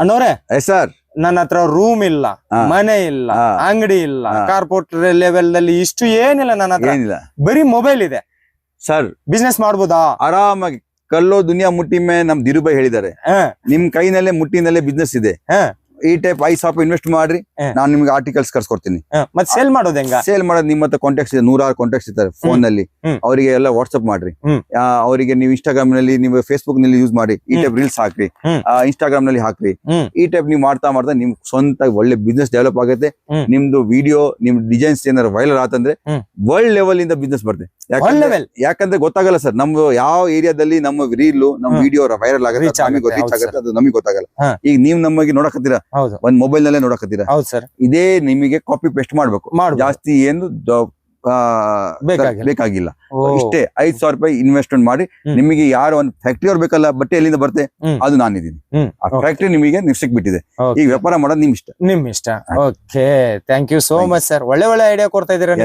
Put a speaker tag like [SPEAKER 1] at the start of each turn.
[SPEAKER 1] ಅಣ್ಣವ್ರೆ
[SPEAKER 2] sir.
[SPEAKER 1] ನನ್ನ ಹತ್ರ room ಇಲ್ಲ ಮನೆ ಇಲ್ಲ. ಅಂಗಡಿ ಇಲ್ಲ ಕಾರ್ಪೋರ್ಟ್ ಲೆವೆಲ್ನಲ್ಲಿ ಇಷ್ಟು ಏನಿಲ್ಲ ನನ್ನ ಹತ್ರ.
[SPEAKER 2] ಏನಿಲ್ಲ.
[SPEAKER 1] ಬರೀ ಮೊಬೈಲ್ ಇದೆ.
[SPEAKER 2] ಸರ್.
[SPEAKER 1] ಬಿಸ್ನೆಸ್ ಮಾಡ್ಬೋದಾ?
[SPEAKER 2] ಆರಾಮಾಗಿ ಕಲ್ಲೋ ದುನಿಯಾ ಮುಟ್ಟಿ ಮೇಲೆ ನಮ್ ದಿರುಬೈ ಹೇಳಿದ್ದಾರೆ.
[SPEAKER 1] ಹಾ.
[SPEAKER 2] ನಿಮ್ ಕೈನಲ್ಲೇ ಮುಟ್ಟಿನಲ್ಲೇ ಬಿಸ್ನೆಸ್ ಇದೆ.
[SPEAKER 1] ಹಾ.
[SPEAKER 2] ಈ ಟೈಪ್ ಐ ಸಾಪ್ ಇನ್ವೆಸ್ಟ್ ಮಾಡ್ರಿ. ನಾನು ನಿಮ್ಗೆ ಆರ್ಟಿಕಲ್ಸ್ ಕರ್ಸ್ಕೊಡ್ತೀನಿ.
[SPEAKER 1] ಮತ್ತೆ ಸೇಲ್ ಮಾಡೋದ್ ಹೆಂಗ?
[SPEAKER 2] ಸೇಲ್ ಮಾಡೋದು ನಿಮ್ಮ ಹತ್ರ ಕಾಂಟ್ಯಾಕ್ಟ್ಸ್ ಇದೆ ನೂರಾರು ಕಾಂಟ್ಯಾಕ್ಟ್ಸ್ ಇರ್ತಾರೆ
[SPEAKER 1] ಫೋನ್ನಲ್ಲಿ.
[SPEAKER 2] ಅವರಿಗೆ ಎಲ್ಲ ವಾಟ್ಸ್ಆಪ್ ಮಾಡ್ರಿ. ಅವರಿಗೆ ನೀವು ಇನ್ಸ್ಟಾಗ್ರಾಮ್ನಲ್ಲಿ ನೀವು ಫೇಸ್ಬುಕ್ನಲ್ಲಿ ಯೂಸ್ ಮಾಡಿ ಈ ಟೈಪ್ ರೀಲ್ಸ್ ಹಾಕ್ರಿ. ಇನ್ಸ್ಟಾಗ್ರಾಮ್ನಲ್ಲಿ ಹಾಕ್ರಿ. ಈ ಟೈಪ್ ನೀವು ಮಾಡ್ತಾ ಮಾಡ್ತಾ ನಿಮ್ ಸ್ವಂತ ಒಳ್ಳೆ ಬಿಸ್ನೆಸ್ ಡೆವಲಪ್ ಆಗುತ್ತೆ. ನಿಮ್ದು ವಿಡಿಯೋ ನಿಮ್ ಡಿಸೈನ್ಸ್ ಏನಾದ್ರು ವೈರಲ್ ಆತಂದ್ರೆ. ವರ್ಲ್ಡ್ ಲೆವೆಲ್ ಇಂದ ಬಿಸ್ನೆಸ್ ಬರುತ್ತೆ ಯಾಕಂದ್ರೆ ಯಾಕಂದ್ರೆ ಗೊತ್ತಾಗಲ್ಲ ಸರ್ ನಮ್ದು ಯಾವ ಏರಿಯಾದಲ್ಲಿ ನಮ್ಮ ರೀಲ್ ನಮ್ಮ ವಿಡಿಯೋ ವೈರಲ್ ಆಗುತ್ತೆ ನಮಗೆ ಗೊತ್ತಾಗಲ್ಲ. ಈಗ ನೀವ್ ನಮಗೆ ನೋಡಕತ್ತೀರಾ?
[SPEAKER 1] ಹೌದು.
[SPEAKER 2] ಒಂದ್ ಮೊಬೈಲ್ ನಲ್ಲೇ ನೋಡಕತ್ತೀರ?
[SPEAKER 1] ಹೌದು ಸರ್.
[SPEAKER 2] ಇದೇ ನಿಮಗೆ ಕಾಪಿ ಪೇಸ್ಟ್ ಮಾಡ್ಬೇಕು. ಜಾಸ್ತಿ ಏನು
[SPEAKER 1] ಬೇಕಾಗಿಲ್ಲ.
[SPEAKER 2] ಇಷ್ಟೇ ಐದ್ ಸಾವಿರ ರೂಪಾಯಿ ಇನ್ವೆಸ್ಟ್ಮೆಂಟ್ ಮಾಡಿ. ನಿಮಗೆ ಯಾರು ಒಂದು ಫ್ಯಾಕ್ಟ್ರಿ ಅವ್ರು ಬೇಕಲ್ಲ ಬಟ್ಟೆ ಎಲ್ಲಿಂದ
[SPEAKER 1] ಬರ್ತೆ
[SPEAKER 2] ಅದು ನಾನಿದ್ದೀನಿ. ಆ ಫ್ಯಾಕ್ಟ್ರಿ ನಿಮಗೆ ನಿಮ್ಸಕ್ ಬಿಟ್ಟಿದೆ
[SPEAKER 1] ಈ
[SPEAKER 2] ಈಗ ವ್ಯಾಪಾರ ಮಾಡೋದು ನಿಮ್ ಇಷ್ಟ
[SPEAKER 1] ನಿಮ್ ಇಷ್ಟ okay thank you so much sir ಒಳ್ಳೆ ಒಳ್ಳೆ ಐಡಿಯಾ ಕೊಡ್ತಾ ಇದೀರಾ